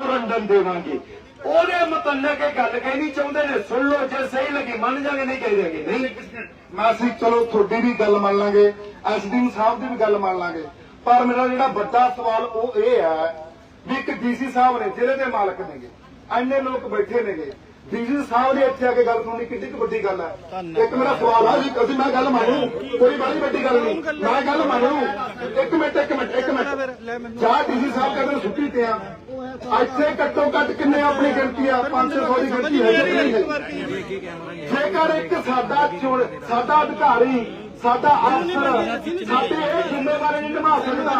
ਮਨੋਰੰਜਨ ਦੇਵਾਂਗੇ। ਉਹਦੇ ਮੁਤਲਕ ਇਹ ਗੱਲ ਕਹਿਣੀ ਚਾਹੁੰਦੇ ਨੇ, ਸੁਣ ਲਓ, ਜੇ ਸਹੀ ਲੱਗੀ, ਮੰਨ ਜਾਗੇ, ਨਹੀਂ ਕਹਿ ਦੇਗੇ ਨਹੀਂ। ਮੈਂ ਚਲੋ, ਤੁਹਾਡੀ ਵੀ ਗੱਲ ਮੰਨ ਲਾਂਗੇ, ਐਸਡੀਐਮ ਸਾਹਿਬ ਦੀ ਵੀ ਗੱਲ ਮੰਨ ਲਾਂਗੇ। ਪਰ ਮੇਰਾ ਜਿਹੜਾ ਵੱਡਾ ਸਵਾਲ ਉਹ ਇਹ ਹੈ ਵੀ ਇੱਕ ਡੀਸੀ ਸਾਹਿਬ ਨੇ ਜ਼ਿਲ੍ਹੇ ਦੇ ਮਾਲਕ ਨੇਗੇ, ਐਨੇ ਲੋਕ ਬੈਠੇ ਨੇਗੇ ਡੀਸੀ ਸਾਹਿਬ ਨੇ ਇੱਥੇ ਆ ਕੇ ਗੱਲ ਸੁਣਨੀ ਕਿੰਨੀ ਕੁ ਵੱਡੀ ਗੱਲ ਹੈ। ਇੱਕ ਮੇਰਾ ਸਵਾਲ ਆ ਜੀ, ਕਦੀ ਮੈਂ ਗੱਲ ਮੰਨੂ ਕੋਈ ਬੜੀ ਵੱਡੀ ਗੱਲ ਨਹੀਂ। ਮੈਂ ਗੱਲ ਮੰਨੂ ਇੱਕ ਮਿੰਟ ਇੱਕ ਮਿੰਟ ਇੱਕ ਮਿੰਟ। ਜਾਂ ਡੀਸੀ ਸਾਹਿਬ ਕਹਿੰਦੇ ਛੁੱਟੀ ਤੇ ਆ। ਇੱਥੇ ਘੱਟੋ ਘੱਟ ਕਿੰਨੇ ਆਪਣੀ ਗਿਣਤੀ ਆ? 500 ਦੀ ਗਿਣਤੀ ਹੈ। ਜੇਕਰ ਇੱਕ ਸਾਡਾ ਸਾਡਾ ਅਧਿਕਾਰੀ ਸਾਡਾ ਅਫਸਰ ਸਾਡੇ ਇਹ ਜ਼ਿੰਮੇਵਾਰੀ ਨਹੀਂ ਨਿਭਾ ਸਕਦਾ।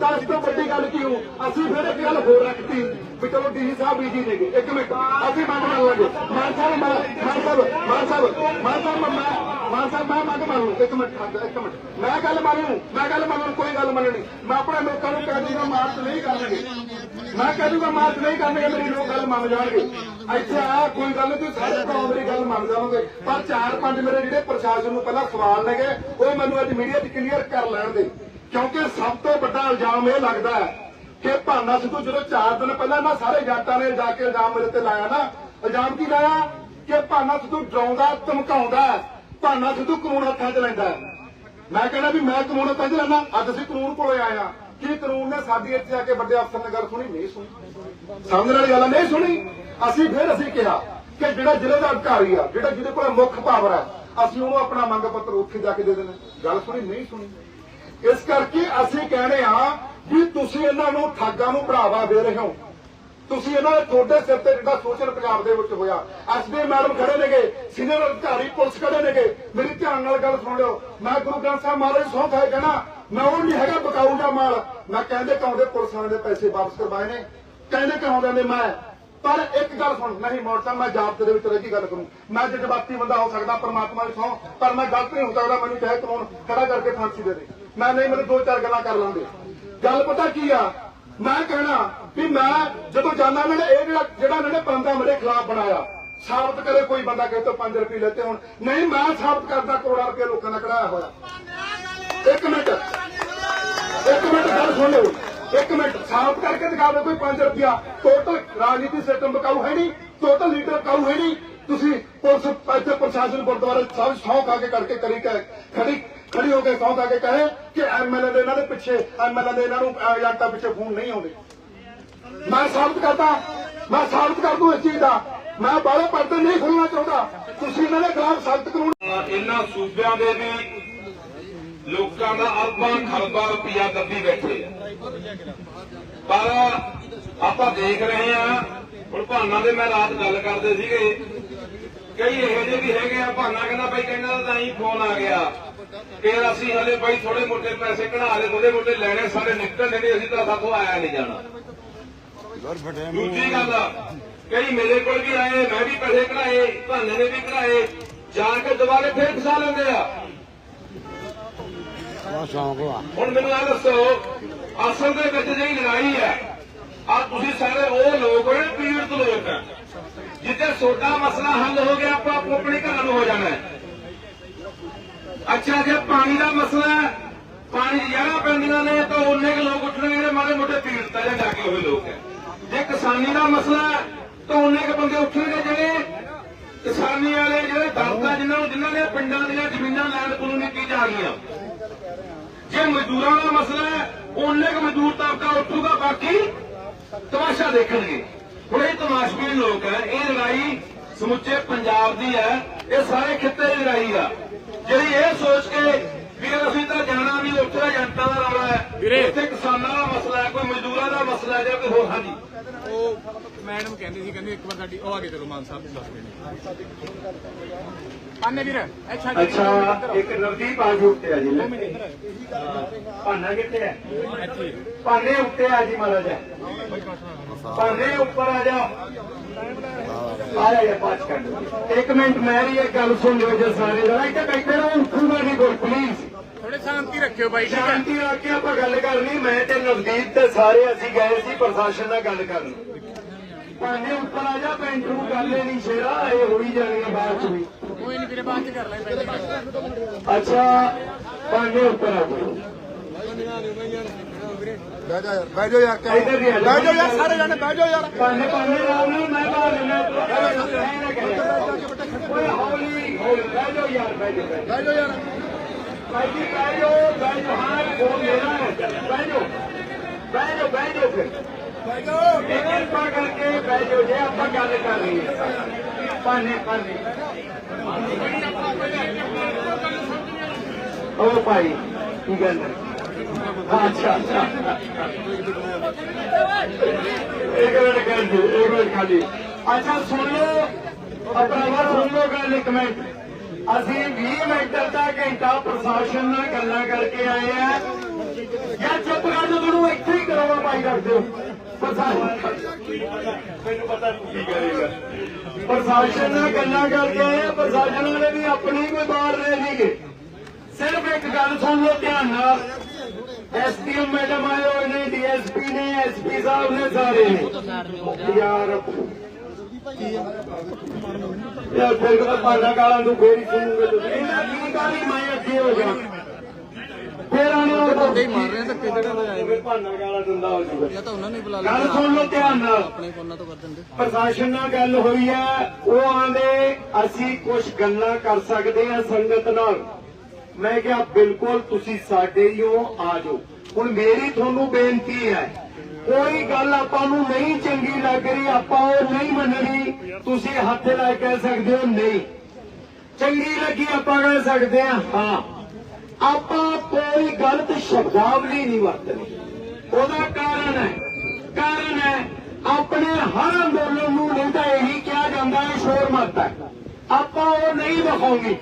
ਤਾਂ ਇਸ ਤੋਂ ਵੱਡੀ ਗੱਲ ਕੀ ਅਸੀਂ ਫਿਰ ਇੱਕ ਗੱਲ ਹੋਰ ਰੱਖਤੀ ਵੀ ਚਲੋ ਡੀ ਸਾਹਿਬ ਬੀਜੀ ਨੇਗੇ ਇੱਕ ਮਿੰਟ ਅਸੀਂ ਮੰਗ ਮੰਨ ਲਾਂਗੇ। ਮਾਨ ਸਾਹਿਬ ਮਾਨ ਸਾਹਿਬ ਮਾਨ ਸਾਹਿਬ ਮਾਨ ਸਾਹਿਬ ਮੈਂ ਮਾਨ ਸਾਹਿਬ ਮੈਂ ਮੰਗ ਮੰਨ ਲੂ ਇੱਕ ਮਿੰਟ ਖੜ੍ਹ ਜਾ, ਇੱਕ ਮਿੰਟ। ਮੈਂ ਗੱਲ ਮੰਨੂ ਮੈਂ ਗੱਲ ਮੰਨੂ ਕੋਈ ਗੱਲ ਮੰਨਣੀ ਮੈਂ ਆਪਣੇ ਲੋਕਾਂ ਨੂੰ ਕਹਿ ਦੂੰਗਾ ਮਾਰਚ ਨਹੀਂ ਕਰਨਗੇ। ਮੈਂ ਕਹਿ ਦੂੰਗਾ ਮਾਰਚ ਨਹੀਂ ਕਰਨਗੇ ਮੇਰੀ ਲੋਕ ਗੱਲ ਮੰਨ ਜਾਣਗੇ। ਇੱਥੇ ਆ ਕੋਈ ਗੱਲ ਨਹੀਂ ਤੁਸੀਂ ਸਾਰੇ ਭਰਾ ਮੇਰੀ ਗੱਲ ਮੰਨ ਜਾਓਗੇ ਪਰ ਚਾਰ ਪੰਜ ਮੇਰੇ ਜਿਹੜੇ ਪ੍ਰਸ਼ਾਸਨ ਨੂੰ ਪਹਿਲਾਂ ਸਵਾਲ ਨੇਗੇ ਉਹ ਮੈਨੂੰ ਅੱਜ ਮੀਡੀਆ 'ਚ ਕਲੀਅਰ ਕਰ ਲੈਣ ਦੇ ਕਿਉਂਕਿ ਸਭ ਤੋਂ ਵੱਡਾ ਇਲਜ਼ਾਮ ਇਹ ਲੱਗਦਾ ਹੈ ਕਿ ਭਾਨਾ ਸਿੱਧੂ ਜਦੋਂ 4 ਦਿਨ ਪਹਿਲਾਂ ਨਾ ਸਾਰੇ ਜੱਟਾਂ ਨੇ ਜਾ ਕੇ ਇਲਜ਼ਾਮ ਮੇਰੇ ਤੇ ਲਾਇਆ ਨਾ ਇਲਜ਼ਾਮ ਕੀ ਲਾਇਆ ਕਿ ਭਾਨਾ ਸਿੱਧੂ ਡਰਾਉਂਦਾ ਧਮਕਾਉਂਦਾ। ਭਾਨਾ ਸਿੱਧੂ ਕਾਨੂੰਨ ਹੱਥਾਂ 'ਚ ਲੈਂਦਾ। ਮੈਂ ਕਹਿੰਦਾ ਵੀ ਮੈਂ ਕਾਨੂੰਨ ਹੱਥਾਂ 'ਚ ਲੈਣਾ ਅੱਜ ਅਸੀਂ ਕਾਨੂੰਨ ਕੋਲੇ ਆਏ ਆ ਕੀ ਕਾਨੂੰਨ ਨੇ ਸਾਡੀ ਇੱਥੇ ਆ ਕੇ ਵੱਡੇ ਅਫਸਰ ਨੇ ਗੱਲ ਸੁਣੀ? ਨਹੀਂ ਸੁਣੀ। ਸਮਝਣ ਵਾਲੀ ਗੱਲ ਨਹੀਂ ਸੁਣੀ। ਅਸੀਂ ਫਿਰ ਅਸੀਂ ਕਿਹਾ ਕਿ ਜਿਹੜਾ ਜ਼ਿਲ੍ਹੇ ਦਾ ਅਧਿਕਾਰੀ ਆ, ਜਿਹੜਾ ਜਿਹਦੇ ਕੋਲ ਮੁੱਖ ਪਾਵਰ ਹੈ ਅਸੀਂ ਉਹਨੂੰ ਆਪਣਾ ਮੰਗ ਪੱਤਰ ਉੱਥੇ ਜਾ ਕੇ ਦੇ ਦੇਣਾ ਗੱਲ ਸੁਣੀ, ਨਹੀਂ ਸੁਣੀ। ਇਸ ਕਰਕੇ ਅਸੀਂ ਕਹਿੰਦੇ ਆ ਵੀ ਤੁਸੀਂ ਇਹਨਾਂ ਨੂੰ ਠੱਗਾਂ ਨੂੰ ਬੜਾਵਾ ਦੇ ਰਹੇ ਹੋ। ਤੁਸੀਂ ਇਹਨਾਂ ਦੇ ਤੁਹਾਡੇ ਸਿਰ ਤੇ ਜਿਹੜਾ ਸੋਸ਼ਲ ਪੰਜਾਬ ਦੇ ਵਿੱਚ ਹੋਇਆ ਐਸਡੀ ਮੈਡਮ ਖੜੇ ਨੇਗੇ, ਸੀਨੀਅਰ ਅਧਿਕਾਰੀ ਪੁਲਿਸ ਖੜੇ ਨੇਗੇ। ਮੇਰੀ ਧਿਆਨ ਨਾਲ ਗੱਲ ਸੁਣ ਲਿਓ। ਮੈਂ ਗੁਰੂ ਗ੍ਰੰਥ ਸਾਹਿਬ ਮਹਾਰਾਜ ਸੌਂ ਖਾਏ ਕਹਿਣਾ ਮੈਂ ਉਹ ਨਹੀਂ ਹੈਗਾ ਬਕਾਊ ਦਾ ਮਾਲ। ਮੈਂ ਕਹਿੰਦੇ ਕਾਉਂਦੇ ਪੁਲਿਸ ਦੇ ਪੈਸੇ ਵਾਪਸ ਕਰਵਾਏ ਨੇ। ਕਹਿੰਦੇ ਕਾਉਂਦੇ ਨੇ ਮੈਂ। ਪਰ ਇੱਕ ਗੱਲ ਸੁਣ, ਨਹੀਂ ਮੋਰਚਾ ਮੈਂ ਜਾਬ ਦੇ ਵਿੱਚ ਰਹਿ ਕੇ ਗੱਲ ਕਰੂੰ। ਮੈਂ ਜਜ਼ਬਾਤੀ ਬੰਦਾ ਹੋ ਸਕਦਾ, ਪਰਮਾਤਮਾ ਦੀ ਸੌ ਪਰ ਮੈਂ ਗਲਤ ਨਹੀਂ ਹੋ ਸਕਦਾ, ਮੈਨੂੰ ਚਾਹੇ ਕਾਨੂੰਨ ਖੜਾ ਕਰਕੇ ਫਾਂਸੀ ਦੇ ਦੇ। ਮੈਂ ਨਹੀਂ, ਮੈਨੂੰ ਦੋ ਚਾਰ ਗੱਲਾਂ ਕਰ ਲਾਂਗੇ। ਗੱਲ ਪਤਾ ਕੀ ਆ? ਮੈਂ ਕਹਿਣਾ ਵੀ ਮੈਂ ਜਦੋਂ ਜਾਂਦਾ, ਇਹਨਾਂ ਨੇ ਇਹ ਜਿਹੜਾ ਜਿਹੜਾ ਇਹਨਾਂ ਨੇ ਬੰਦਾ ਮੇਰੇ ਖਿਲਾਫ ਬਣਾਇਆ, ਸਾਬਤ ਕਰੇ ਕੋਈ ਬੰਦਾ ਕਹੇ ਤੋਂ 5 ਰੁਪਏ ਲੈਤੇ ਹੁਣ। ਨਹੀਂ, ਮੈਂ ਸਾਬਤ ਕਰਦਾ ਕਰੋੜਾਂ ਰੁਪਏ ਲੋਕਾਂ ਦਾ ਕਢਾਇਆ ਹੋਇਆ। ਇੱਕ ਮਿੰਟ। ਇੱਕ ਮਿੰਟ, ਗੱਲ ਸੁਣ ਲਓ। ਇੱਕ ਮਿੰਟ। ਸਾਫ਼ ਕਰਕੇ ਦਿਖਾਵੇ ਕੋਈ 5 ਰੁਪਿਆ ਟੋਟਲ ਰਾਜਨੀਤੀ ਸਿਸਟਮ ਬਕਾਊ ਹੈ ਨਹੀਂ। ਟੋਟਲ ਲੀਡਰ ਬਕਾਊ ਹੈ ਨਹੀਂ। ਤੁਸੀਂ ਪੁਲਿਸ, ਇੱਥੇ ਪ੍ਰਸ਼ਾਸਨ ਗੁਰਦੁਆਰੇ ਸਭ ਸੌਂ ਖਾ ਕੇ ਕਰਕੇ ਕਰੀ ਖੜੀ ਖੜੀ ਹੋ ਕੇ ਸੌਂ ਖਾ ਕੇ ਕਹੇ ਕਿ ਐਮਐਲਏ ਦੇ ਇਹਨਾਂ ਦੇ ਪਿੱਛੇ ਐਮਐਲਏ ਦੇ ਇਹਨਾਂ ਨੂੰ ਏਜੰਟਾਂ ਪਿੱਛੇ ਫੋਨ ਨਹੀਂ ਆਉਂਦੇ। ਮੈਂ ਸਾਬਤ ਕਰਦਾ। ਮੈਂ ਸਾਬਤ ਕਰ ਦੂੰ ਇਸ ਚੀਜ਼ ਦਾ। ਮੈਂ ਬਾਹਲੇ ਪਰਦੇ ਨਹੀਂ ਖੁੱਲਣਾ ਚਾਹੁੰਦਾ। ਤੁਸੀਂ ਇਹਨਾਂ ਦੇ ਖਿਲਾਫ ਸਖਤ ਕਾਨੂੰਨ ਇਹਨਾਂ ਸੂਬਿਆਂ ਦੇ ਵੀ ਲੋਕਾਂ ਦਾ ਅਰਬਾਂ ਖਰਬਾਂ ਰੁਪਇਆ ਦੱਬੀ ਬੈਠੇ ਆ। ਪਰ ਆਪਾਂ ਦੇਖ ਰਹੇ ਆ ਹੁਣ ਭਾਨਾ ਦੇ ਮੈਂ ਰਾਤ ਗੱਲ ਕਰਦੇ ਸੀਗੇ ਕਈ ਇਹੋ ਜਿਹੇ ਵੀ ਹੈਗੇ ਆ ਭਾਨਾ ਕਹਿੰਦਾ ਬਾਈ ਕਹਿੰਦਾ ਤਾਂ ਹੀ ਫੋਨ ਆ ਗਿਆ। ਫਿਰ ਅਸੀਂ ਹਲੇ ਬਾਈ ਥੋੜੇ ਮੋਟੇ ਪੈਸੇ ਕਢਾ ਲਏ ਥੋੜੇ ਮੋਟੇ ਲੈਣੇ ਸਾਡੇ ਨਿਕਲਣੇ ਨਹੀਂ ਅਸੀਂ ਤਾਂ ਸਾਥੋਂ ਆਇਆ ਨਹੀਂ ਜਾਣਾ। ਦੂਜੀ ਗੱਲ ਕਈ ਮੇਰੇ ਕੋਲ ਵੀ ਆਏ ਮੈਂ ਵੀ ਪੈਸੇ ਕਢਾਏ ਭਾਨੇ ਨੇ ਵੀ ਕਢਾਏ ਜਾ ਕੇ ਦੁਬਾਰੇ ਫੇਰ ਫਸਾ ਲੈਂਦੇ ਆ। ਹੁਣ ਮੈਨੂੰ ਇਹ ਦੱਸੋ, ਅਸਲ ਦੇ ਵਿੱਚ ਜਿਹੜੀ ਲੜਾਈ ਹੈ ਆ ਤੁਸੀਂ ਸਾਰੇ ਉਹ ਲੋਕ ਹੋ ਪੀੜਤ ਲੋਕ ਹੈ ਜਿੱਥੇ ਛੋਟਾ ਮਸਲਾ ਹੱਲ ਹੋ ਗਿਆ, ਆਪਾਂ ਆਪੋ ਆਪਣੇ ਘਰਾਂ ਨੂੰ ਹੋ ਜਾਣਾ ਅੱਛਾ, ਜੇ ਪਾਣੀ ਦਾ ਮਸਲਾ ਹੈ, ਪਾਣੀ ਦੀ ਪੈਂਦੀਆਂ ਨੇ, ਤਾਂ ਉਹਨੇ ਕੁ ਲੋਕ ਉੱਠਣਗੇ ਜਿਹੜੇ ਮਾੜੇ ਮੋਟੇ ਪੀੜਤ ਹੈ ਜਾਂ ਕੇ ਹੋਏ ਲੋਕ ਹੈ। ਜੇ ਕਿਸਾਨੀ ਦਾ ਮਸਲਾ ਹੈ, ਤਾਂ ਉਹਨੇ ਕੁ ਬੰਦੇ ਉੱਠਣਗੇ ਜਿਹੜੇ ਕਿਸਾਨੀ ਵਾਲੇ, ਜਿਹੜੇ ਦਰਦਾ ਜਿਨ੍ਹਾਂ ਨੂੰ ਜਿਨ੍ਹਾਂ ਨੇ ਪਿੰਡਾਂ ਦੀਆਂ ਜ਼ਮੀਨਾਂ ਲੈਣ ਕਾਨੂੰਨੀ ਕੀ ਜਾ ਰਹੀਆਂ। ਜੇ ਮਜ਼ਦੂਰਾਂ ਦਾ ਮਸਲਾ ਹੈ ਉਹਨੇ ਕੁ ਮਜ਼ਦੂਰ ਤਬਕਾ ਉੱਠੂਗਾ ਬਾਕੀ ਤਮਾਸ਼ਾ ਦੇਖਣਗੇ। ਹੁਣ ਇਹ ਤਮਾਸ਼ਬੀਨ ਲੋਕ ਹੈ ਇਹ ਲੜਾਈ ਸਮੁੱਚੇ ਪੰਜਾਬ ਦੀ ਹੈ ਇਹ ਸਾਰੇ ਖਿੱਤੇ ਦੀ ਲੜਾਈ ਆ। ਜਿਹੜੀ ਇਹ ਸੋਚ ਕੇ ਵੀ ਅਸੀਂ ਤਾਂ ਜਾਣਾ ਵੀ ਉੱਥੇ ਏਜੰਟਾਂ ਦਾ ਰੌਲਾ ਹੈ ਉੱਥੇ ਕਿਸਾਨਾਂ ਦਾ ਮਸਲਾ ਹੈ ਕੋਈ ਮਜ਼ਦੂਰਾਂ ਦਾ ਮਸਲਾ ਹੈ ਜਾਂ ਕੋਈ ਹੋਰ ਹਾਂਜੀ। ਉਹ ਮੈਡਮ ਕਹਿੰਦੀ ਸੀ ਕਹਿੰਦੀ ਇੱਕ ਵਾਰ ਸਾਡੀ ਉਹ ਆ ਕੇ ਚਲੋ ਮਾਨ ਸਾਹਿਬ ਨੂੰ ਦੱਸ ਦੇਣੇ। ਅੱਛਾ ਇੱਕ ਨਵਦੀਪ ਆ ਜੀ ਉੱਤੇ ਆ ਜੀ ਭਾਨਾ ਕਿੱਥੇ ਹੈ? ਭਾਨੇ ਉੱਤੇ ਆ ਜੀ ਮਹਾਰਾਜ। ਭਾਨੇ ਉੱਪਰ ਆ ਜਾ ਆ ਜਾ ਇਹ ਪਾਸ ਕਰ ਇੱਕ ਮਿੰਟ ਮੇਰੀ ਇੱਕ ਗੱਲ ਸੁਣ ਲਿਓ ਜੇ ਸਾਰੇ ਜਰਾ ਇੱਥੇ ਬੈਠੇ ਰਹੋ ਉੱਠੂਗਾ ਨਹੀਂ ਕੋਈ ਪਲੀਜ਼ ਥੋੜੇ ਸ਼ਾਂਤੀ ਰੱਖਿਓ ਬਾਈ ਠੀਕ ਹੈ? ਸ਼ਾਂਤੀ ਰੱਖ ਕੇ ਆਪਾਂ ਗੱਲ ਕਰਨੀ। ਮੈਂ ਤੇ ਨਵਦੀਪ ਤੇ ਸਾਰੇ ਅਸੀਂ ਗਏ ਸੀ ਪ੍ਰਸ਼ਾਸਨ ਨਾਲ ਗੱਲ ਕਰਨ। ਭਾਨੇ ਉੱਪਰ ਆ ਜਾ ਪੈਂਟੂ ਗੱਲ ਨਹੀਂ ਸ਼ੇਰਾ। ਇਹ ਹੋਈ ਜਾਣੀ ਬਾਅਦ ਚ ਵੀ। ਕੋਈ ਨਹੀਂ ਵੀਰੇ ਬਾਅਦ ਚ ਕਰ ਲੈ ਪਹਿਲੇ ਅੱਛਾ ਭਾਨੇ ਉੱਪਰ ਆ ਜਾਓ ਬਹਿ ਜਾ ਯਾਰ ਬਹਿ ਜਾ ਯਾਰ ਜਾ। ਬਹਿ ਜਾ ਯਾਰ ਸਾਰੇ ਜਾਣੇ ਬਹਿ ਜਾ ਯਾਰ। ਪਾਣੇ ਪਾਣੇ ਨਾਲ ਨਾ ਮੈਂ ਬਾਹਰ ਲੈਣਾ ਓਏ ਹੌਲੀ ਹੌਲੀ ਬਹਿ ਜਾਓ ਯਾਰ ਬਹਿ ਜਾਓ ਬਹਿ। ਬਹਿ ਜਾ ਯਾਰ। ਭਾਈ ਜੀ ਬਹਿ ਜਾਓ ਬਹਿ ਜਾਓ ਹਾਂ ਫੋਨ ਮੇਰਾ ਹੈ ਬਹਿ ਜਾਓ ਬਹਿ ਜਾਓ ਬਹਿ ਜਾਓ ਫਿਰ। ਬਹਿ ਜਾ। ਇਹ ਕਿਰਪਾ ਕਰਕੇ ਬਹਿ ਜਾਓ ਜੇ ਆਪਾਂ ਗੱਲ ਕਰ ਰਹੀ ਹੈ ਪਾਣੇ ਪਾਣੇ ਓ ਭਾਈ, ਕੀ ਗੱਲ ਹੈ? ਅੱਛਾ ਅੱਛਾ। ਇੱਕ ਮਿੰਟ ਕਰ ਦਿਓ ਇੱਕ ਮਿੰਟ ਖਾਲੀ। ਅੱਛਾ, ਸੁਣ ਲਓ। ਆਪਣਾ ਵਾ ਸੁਣ ਲਓ ਗੱਲ ਇੱਕ ਮਿੰਟ। ਅਸੀਂ 20 ਮਿੰਟ ਦਾ ਘੰਟਾ ਪ੍ਰਸ਼ਾਸਨ ਨਾਲ ਗੱਲਾਂ ਕਰਕੇ ਆਏ ਆ। ਯਾਰ ਚੁੱਪ ਕਰ ਜਾ ਇੱਥੇ ਹੀ ਕਰੋਗਾ ਪਾਈ ਰੱਖ ਦਿਓ। ਪ੍ਰਸ਼ਾਸਨ ਮੈਨੂੰ ਪਤਾ ਤੂੰ ਕੀ ਕਰੇਗਾ। ਪ੍ਰਸ਼ਾਸਨ ਨਾਲ ਗੱਲਾਂ ਕਰਕੇ ਆਏ ਪ੍ਰਸ਼ਾਸਨ ਵਾਲੇ ਵੀ ਆਪਣੀ ਕੋਈ ਬਾਹਰ ਰਹੇ ਨਹੀਂਗੇ ਸਿਰਫ ਇੱਕ ਗੱਲ ਸੁਣ ਲਓ ਧਿਆਨ ਨਾਲ। ਐਸਪੀਐਮ ਮੈਡਮ ਆਏ ਹੋਏ ਨੇ ਡੀਐਸਪੀ ਨੇ ਐਸਪੀ ਸਾਹਿਬ ਨੇ ਸਾਰੇ। ਨੇ ਯਾਰ ਯਾਰ ਫਿਰ ਕਦਾ ਪਾਣਾ ਗਾਲਾਂ ਨੂੰ ਫੇਰ ਸੁਣੂਗੇ ਤੁਸੀਂ। ਇਹਨਾਂ ਕੀ ਕਾਲੀ ਮੈਂ ਅੱਗੇ ਹੋ ਜਾ ਫੇਰ ਆਣੇ ਉਹ ਤਾਂ ਹੀ ਮਾਰ ਰਹੇ ਆ ਧੱਕੇ ਜਿਹੜੇ ਲਗਾਏ ਫਿਰ ਪਾਣਾ ਗਾਲਾਂ ਦਿੰਦਾ ਹੋ ਜੂਗਾ ਜਾਂ ਤਾਂ ਉਹਨਾਂ ਨੇ ਬੁਲਾ ਗੱਲ ਸੁਣ ਲਓ ਧਿਆਨ ਨਾਲ। ਆਪਣੇ ਫੋਨਾਂ ਤੋਂ ਕਰ ਦਿੰਦੇ। ਪ੍ਰਸ਼ਾਸਨ ਨਾਲ ਗੱਲ ਹੋਈ ਹੈ ਉਹ ਆਂਦੇ ਅਸੀਂ ਕੁਝ ਗੱਲਾਂ ਕਰ ਸਕਦੇ ਹਾਂ ਸੰਗਤ ਨਾਲ। ਮੈਂ ਕਿਹਾ ਬਿਲਕੁਲ ਤੁਸੀਂ ਸਾਡੇ ਹੀ ਹੋ ਆ ਜਾਓ। ਹੁਣ ਮੇਰੀ ਤੁਹਾਨੂੰ ਬੇਨਤੀ ਹੈ ਕੋਈ ਗੱਲ ਆਪਾਂ ਨੂੰ ਨਹੀਂ ਚੰਗੀ ਲੱਗ ਰਹੀ ਆਪਾਂ ਉਹ ਨਹੀਂ ਮੰਨਣੀ। ਤੁਸੀਂ ਹੱਥ ਲਾ ਕੇ ਕਹਿ ਸਕਦੇ ਹੋ ਨਹੀਂ। ਚੰਗੀ ਲੱਗੀ ਆਪਾਂ ਕਹਿ ਸਕਦੇ ਹਾਂ ਹਾਂ। ਆਪਾਂ ਕੋਈ ਗਲਤ ਸ਼ਬਦਾਵਲੀ ਨਹੀਂ ਵਰਤਣੀ ਉਹਦਾ ਕਾਰਨ ਹੈ। ਕਾਰਨ ਹੈ, ਆਪਣੇ ਹਰ ਅੰਦੋਲਨ ਨੂੰ ਨਹੀਂ ਤਾਂ ਇਹੀ ਕਿਹਾ ਜਾਂਦਾ ਹੈ, ਸ਼ੋਰ ਮਤ ਆਪਾਂ ਉਹ ਨਹੀਂ ਵਿਖਾਉਂਗੇ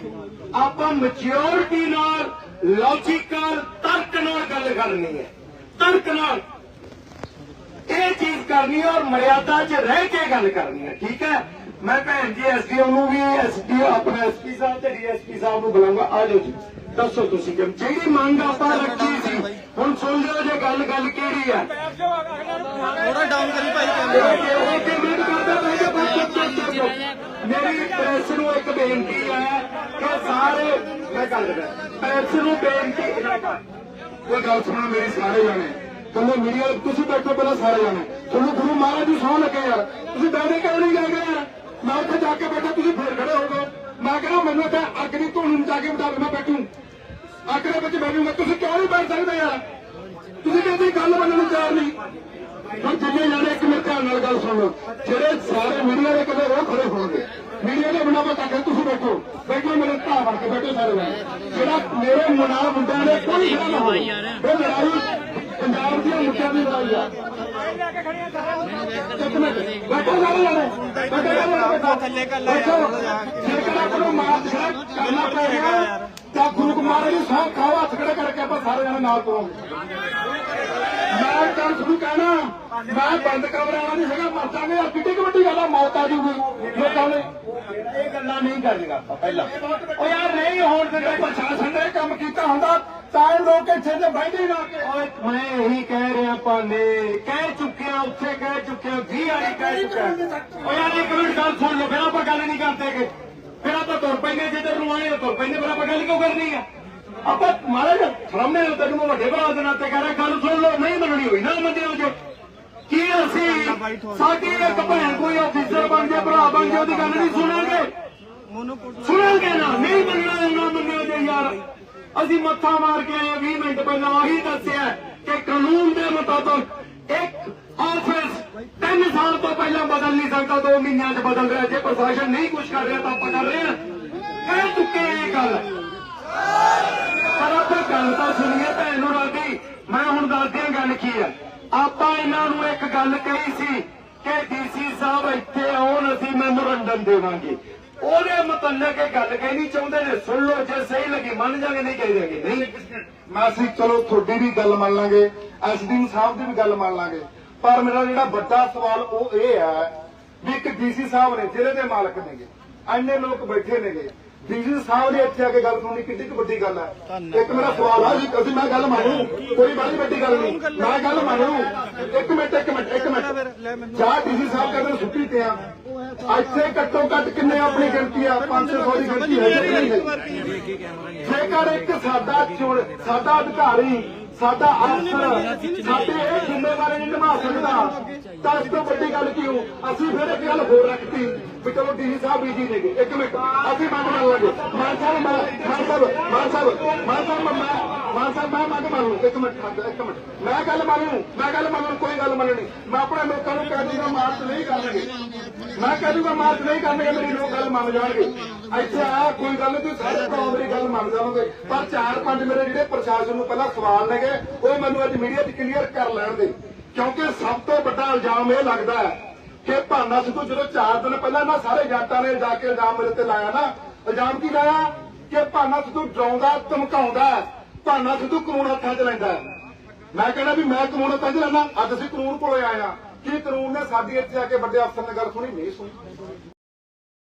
ਆਪਾਂ ਮੈਚਿਓਰਿਟੀ ਨਾਲ ਲੌਜੀਕਲ ਤਰਕ ਨਾਲ ਗੱਲ ਕਰਨੀ ਹੈ। ਤਰਕ ਨਾਲ। ਇਹ ਚੀਜ਼ ਕਰਨੀ ਹੈ ਔਰ ਮਰਿਆਦਾ 'ਚ ਰਹਿ ਕੇ ਗੱਲ ਕਰਨੀ ਹੈ। ਠੀਕ ਹੈ? ਮੈਂ ਭੈਣ ਜੀ ਐਸਡੀਓ ਨੂੰ ਵੀ ਐਸਡੀਓ ਆਪਣੇ ਐਸਪੀ ਸਾਹਿਬ ਤੇ ਡੀਐਸਪੀ ਸਾਹਿਬ ਨੂੰ ਬੁਲਾਉਂਗਾ। ਆ ਜਾਓ ਜੀ। ਦੱਸੋ ਤੁਸੀਂ ਕਿ ਜਿਹੜੀ ਮੰਗ ਆਪਾਂ ਰੱਖੀ ਸੀ ਹੁਣ ਸੁਣ ਲਿਓ ਜੇ ਗੱਲ ਗੱਲ ਕਿਹੜੀ ਹੈ ਥੋੜਾ ਡਾਊਨ ਕਰੀ ਭਾਈ ਓਕੇ ਮੈਂ ਕਰਦਾ ਮੈਂ ਕਿਹਾ ਬਸ। ਮੇਰੀ ਪ੍ਰੈਸ ਨੂੰ ਇੱਕ ਬੇਨਤੀ ਹੈ ਕਿ ਸਾਰੇ ਮੈਂ ਗੱਲ ਕਰਦਾ ਪ੍ਰੈਸ ਨੂੰ ਬੇਨਤੀ ਕੋਈ ਗੱਲ ਸੁਣੋ ਮੇਰੀ ਸਾਰੇ ਜਾਣੇ। ਕਹਿੰਦੇ ਮੀਡੀਆ ਤੁਸੀਂ ਬੈਠੋ ਪਹਿਲਾਂ ਸਾਰੇ ਜਾਣੇ। ਤੁਹਾਨੂੰ ਗੁਰੂ ਮਹਾਰਾਜ ਦੀ ਸੌਂ ਲੱਗੇ ਯਾਰ ਤੁਸੀਂ ਬੈਠੇ ਕਿਉਂ ਨਹੀਂ ਗਏ ਯਾਰ ਮੈਂ ਉੱਥੇ ਜਾ ਕੇ ਬੈਠਾ ਤੁਸੀਂ ਫੇਰ ਖੜੇ ਹੋ ਗਏ ਮੈਂ ਕਹਿੰਦਾ ਮੈਨੂੰ ਤਾਂ ਅੱਗ ਦੀ ਧੂਣ ਨੂੰ ਜਾ ਕੇ ਬਤਾ ਮੈਂ ਬੈਠੂ। ਅੱਗ ਦੇ ਵਿੱਚ ਬੈਠੂਗਾ ਤੁਸੀਂ ਕਿਉਂ ਨਹੀਂ ਬੈਠ ਸਕਦੇ ਯਾਰ? ਤੁਸੀਂ ਕਹਿੰਦੇ ਗੱਲ ਮੰਨਣ ਨੂੰ ਤਿਆਰ ਨਹੀਂ। ਹੁਣ ਜਿੰਨੇ ਜਾਣੇ ਇੱਕ ਮੇਰੇ ਧਿਆਨ ਨਾਲ ਗੱਲ ਸੁਣੋ, ਜਿਹੜੇ ਸਾਰੇ ਮੀਡੀਆ ਦੇ ਕਦੇ ਉਹ ਖੜੇ ਹੋਣਗੇ। ਮੀਡੀਆ ਦੇ ਬਿਨਾਂ ਮੈਂ ਕਹਿੰਦਾ ਤੁਸੀਂ ਬੈਠੋ। ਬੈਠੋ ਮੇਰੇ ਧਾ ਵੜ ਕੇ ਬੈਠੋ ਸਾਰੇ ਜਿਹੜਾ ਮੇਰੇ ਮੁੰਡਾ ਮੁੰਡਿਆਂ ਨੇ ਕੋਈ ਖੜਾ ਨਾ ਹੋਵੇ। ਇਹ ਲੜਾਈ ਪੰਜਾਬ ਦੀਆਂ ਮੁੱਦਿਆਂ ਦੀ ਲੜਾਈ ਆ। ਇੱਕ ਮਿੰਟ ਬੈਠੋ ਸਾਰੇ ਜਾਣੇ। ਬੈਠੋ ਸਾਰੇ ਜਾਣੇ। ਬੈਠੋ। ਥੱਲੇ ਕਰ ਲੈ ਬੈਠੋ। ਜੇਕਰ ਆਪਾਂ ਨੂੰ ਮਾਰ ਜਿਹੜਾ ਕਰਨਾ ਪੈ ਗਿਆ ਤਾਂ ਗੁਰੂ ਕੁਮਾਰ ਜੀ ਸਾਹ ਖਾਓ ਹੱਥ ਖੜੇ ਕਰਕੇ ਆਪਾਂ ਸਾਰੇ ਜਾਣੇ ਨਾਲ ਤੁਰਾਂਗੇ। ਮੈਂ ਤਾਂ ਤੁਹਾਨੂੰ ਕਹਿਣਾ। ਮੈਂ ਬੰਦ ਕਮਰਾ ਵਾਲਾ ਨਹੀਂ ਹੈਗਾ ਮਰ ਜਾਗੇ ਯਾਰ ਕਿੱਡੀ ਕੁ ਵੱਡੀ ਗੱਲ ਆ ਮੌਤ ਆ ਜੂਗੀ ਲੋਕਾਂ ਨੇ ਇਹ ਗੱਲਾਂ ਨਹੀਂ ਕਰਨੀਆਂ ਆਪਾਂ ਪਹਿਲਾਂ। ਉਹ ਯਾਰ ਨਹੀਂ ਹੋਣ ਦਿੰਦੇ। ਪ੍ਰਸ਼ਾਸਨ ਨੇ ਕੰਮ ਕੀਤਾ ਹੁੰਦਾ ਤਾਂ ਲੋਕ ਇੱਥੇ ਤੇ ਬੈਠੇ ਨਾ ਓਏ ਮੈਂ ਇਹੀ ਕਹਿ ਰਿਹਾ ਪਾਂਡੇ ਕਹਿ ਚੁੱਕਿਆ ਉੱਥੇ ਕਹਿ ਚੁੱਕਿਆ 20 ਵਾਰੀ ਕਹਿ ਚੁੱਕਿਆ। ਓ ਯਾਰ ਇੱਕ ਮਿੰਟ ਗੱਲ ਸੁਣ ਲਓ ਫਿਰ ਆਪਾਂ ਗੱਲ ਨਹੀਂ ਕਰਦੇਗੇ ਫਿਰ ਆਪਾਂ ਤੁਰ ਪੈਂਦੇ ਜਿੱਧਰ ਨੂੰ ਆਏ ਤੁਰ ਪੈਂਦੇ ਫਿਰ ਆਪਾਂ ਗੱਲ ਕਿਉਂ ਕਰਨੀ ਆ? ਆਪਾਂ ਮਹਾਰਾਜ ਸਾਹਮਣੇ ਤੈਨੂੰ ਵੱਡੇ ਭਰਾ ਦੇ ਨਾਤੇ ਕਹਿ ਰਿਹਾ, ਗੱਲ ਸੁਣ ਲਓ, ਨਹੀਂ ਮੰਨਣੀ ਹੋਈ ਨਾ ਮੰਨਿਓ ਜੋ। ਕੀ ਅਸੀਂ ਸਾਡੀ ਇੱਕ ਭੈਣ ਕੋਈ ਅਫੀਸਰ ਬਣ ਜੇ, ਭਰਾ ਬਣ ਜੇ, ਉਹਦੀ ਗੱਲ ਨਹੀਂ ਸੁਣਾਂਗੇ। ਸੁਣਾਂਗੇ ਨਾ, ਨਹੀਂ ਮੰਨਣਾ, ਨਾ ਮੰਨਿਓ ਜੇ ਯਾਰ। ਅਸੀਂ ਮੱਥਾ ਮਾਰ ਕੇ ਆਏ 20 ਮਿੰਟ ਪਹਿਲਾਂ ਆਹੀ ਦੱਸਿਆ ਕਿ ਕਾਨੂੰਨ ਦੇ ਮੁਤਾਬਕ ਇੱਕ ਆਫਿਸ 3 ਸਾਲ ਤੋਂ ਪਹਿਲਾਂ ਬਦਲ ਨਹੀਂ ਸਕਦਾ 2 ਮਹੀਨਿਆਂ 'ਚ ਬਦਲ ਰਿਹਾ। ਜੇ ਪ੍ਰਸ਼ਾਸਨ ਨਹੀਂ ਕੁਝ ਕਰ ਰਿਹਾ ਤਾਂ ਆਪਾਂ ਕਰ ਰਹੇ ਹਾਂ। ਕਹਿ ਚੁੱਕੇ ਇਹ ਗੱਲ ਪਰ ਆਪਾਂ ਗੱਲ ਤਾਂ ਸੁਣੀਏ ਭੈਣ ਨੂੰ ਰਾਦੀ ਮੈਂ ਹੁਣ ਦੱਸਦਿਆਂ ਹੈ ਆਪਾਂ ਇਹਨਾਂ ਨੂੰ ਇੱਕ ਗੱਲ ਕਹੀ ਸੀ ਕਿ ਡੀਸੀ ਸਾਹਿਬ ਇੱਥੇ ਆਉਣ, ਅਸੀਂ ਮੈਮੋਰੰਡਮ ਦੇਵਾਂਗੇ। ਉਹਦੇ ਮੁਤਲਕ ਇਹ ਗੱਲ ਕਹਿਣੀ ਚਾਹੁੰਦੇ ਨੇ, ਸੁਣ ਲਓ, ਜੇ ਸਹੀ ਲੱਗੀ, ਮੰਨ ਜਾਗੇ, ਨਹੀਂ ਕਹਿ ਦੇਗੇ ਨਹੀਂ। ਮੈਂ ਚਲੋ ਤੁਹਾਡੀ ਵੀ ਗੱਲ ਮੰਨ ਲਾਂਗੇ ਐਸਡੀਐਮ ਸਾਹਿਬ ਦੀ ਵੀ ਗੱਲ ਮੰਨ ਲਾਂਗੇ। ਪਰ ਮੇਰਾ ਜਿਹੜਾ ਵੱਡਾ ਸਵਾਲ ਉਹ ਇਹ ਹੈ ਵੀ ਇੱਕ ਡੀਸੀ ਸਾਹਿਬ ਨੇ ਜ਼ਿਲ੍ਹੇ ਦੇ ਮਾਲਕ ਨੇਗੇ, ਐਨੇ ਲੋਕ ਬੈਠੇ ਨੇਗੇ। ਡੀਸੀ ਸਾਹਿਬ ਨੇ ਇੱਥੇ ਆ ਕੇ ਗੱਲ ਸੁਣਨੀ ਕਿੰਨੀ ਕੁ ਵੱਡੀ ਗੱਲ ਹੈ। ਇੱਕ ਮੇਰਾ ਸਵਾਲ ਆ, ਜੀ, ਅਸੀਂ ਮੈਂ ਗੱਲ ਮੰਨੂ ਕੋਈ ਬੜੀ ਵੱਡੀ ਗੱਲ ਨਹੀਂ। ਮੈਂ ਗੱਲ ਮੰਨੂ ਇੱਕ ਮਿੰਟ ਇੱਕ ਮਿੰਟ ਇੱਕ ਮਿੰਟ। ਜਾਂ ਡੀਸੀ ਸਾਹਿਬ ਕਹਿੰਦੇ ਛੁੱਟੀ ਤੇ ਆ। ਇੱਥੇ ਘੱਟੋ ਘੱਟ ਕਿੰਨੇ ਆਪਣੀ ਗਿਣਤੀ ਆ? 500 ਦੀ ਗਿਣਤੀ ਹੈ ਜੇਕਰ ਇੱਕ ਸਾਡਾ ਚੁਣ, ਸਾਡਾ ਅਧਿਕਾਰੀ, ਸਾਡਾ ਅਫਸਰ, ਸਾਡੇ ਇਹ ਜ਼ਿੰਮੇਵਾਰੀ ਨਿਭਾ ਸਕਦਾ, ਤਾਂ ਇਸ ਤੋਂ ਵੱਡੀ ਗੱਲ ਕੀ ਹੋ ਅਸੀਂ ਫਿਰ ਇੱਕ ਗੱਲ ਹੋਰ ਰੱਖਤੀ। ਵੀ ਚਲੋ ਡੀਸੀ ਸਾਹਿਬ ਬੀਜੀ ਨੇਗੇ। ਇੱਕ ਮਿੰਟ। ਅਸੀਂ ਮੰਗ ਮੰਨ ਲਾਂਗੇ। ਮਾਨ ਸਾਹਿਬ ਮੈਂ- ਮਾਨ ਸਾਹਿਬ ਮਾਨ ਸਾਹਿਬ ਮਾਨ ਸਾਹਿਬ, ਮੈਂ ਮਾਨ ਸਾਹਿਬ, ਮੈਂ ਮੰਗ ਮੰਨ ਲੂ। ਇੱਕ ਮਿੰਟ ਇੱਕ ਮਿੰਟ। ਮੈਂ ਗੱਲ ਮੰਨ ਲੂ। ਮੈਂ ਗੱਲ ਮੰਨ ਲੂ, ਕੋਈ ਗੱਲ ਮੰਨਣੀ ਮੈਂ ਆਪਣੇ ਲੋਕਾਂ ਨੂੰ ਕਹਿ ਦੂੰਗਾ ਮਾਰਚ ਨਹੀਂ ਕਰਨਗੇ। ਮੈਂ ਕਹਿ ਦੂੰਗਾ ਮਾਰਚ ਨਹੀਂ ਕਰਨਗੇ, ਮੇਰੀ ਲੋਕ ਗੱਲ ਮੰਨ ਜਾਣਗੇ। ਇੱਥੇ ਆ, ਕੋਈ ਗੱਲ ਨਹੀਂ, ਤੁਸੀਂ ਸਾਰੇ ਭਰਾ ਮੇਰੀ ਗੱਲ ਮੰਨ ਜਾਓਗੇ ਪਰ ਚਾਰ ਪੰਜ ਮੇਰੇ ਜਿਹੜੇ ਪ੍ਰਸ਼ਾਸਨ ਨੂੰ ਪਹਿਲਾਂ ਸਵਾਲ ਨੇਗੇ, ਉਹ ਮੈਨੂੰ ਅੱਜ ਮੀਡੀਆ 'ਚ ਕਲੀਅਰ ਕਰ ਲੈਣ ਦੇ। ਕਿਉਂਕਿ ਸਭ ਤੋਂ ਵੱਡਾ ਇਲਜ਼ਾਮ ਇਹ ਲੱਗਦਾ ਹੈ ਕਿ ਭਾਨਾ ਸਿੱਧੂ ਜਦੋਂ ਚਾਰ ਦਿਨ ਪਹਿਲਾਂ ਨਾ ਸਾਰੇ ਜੱਟਾਂ ਨੇ ਜਾ ਕੇ ਇਲਜ਼ਾਮ ਮੇਰੇ ਤੇ ਲਾਇਆ ਨਾ, ਇਲਜ਼ਾਮ ਕੀ ਲਾਇਆ? ਕਿ ਭਾਨਾ ਸਿੱਧੂ ਡਰਾਉਂਦਾ, ਧਮਕਾਉਂਦਾ, ਭਾਨਾ ਸਿੱਧੂ ਕਾਨੂੰਨ ਹੱਥਾਂ 'ਚ ਲੈਂਦਾ। ਮੈਂ ਕਹਿੰਦਾ ਵੀ ਮੈਂ ਕਾਨੂੰਨ ਹੱਥਾਂ 'ਚ ਲੈਣਾ ਅੱਜ ਅਸੀਂ ਕਾਨੂੰਨ ਕੋਲੇ ਆਏ ਆ ਕੀ ਕਾਨੂੰਨ ਨੇ ਸਾਡੀ ਇੱਥੇ ਆ ਕੇ ਵੱਡੇ ਅਫਸਰ ਨੇ ਗੱਲ ਸੁਣੀ? ਨਹੀਂ ਸੁਣੀ।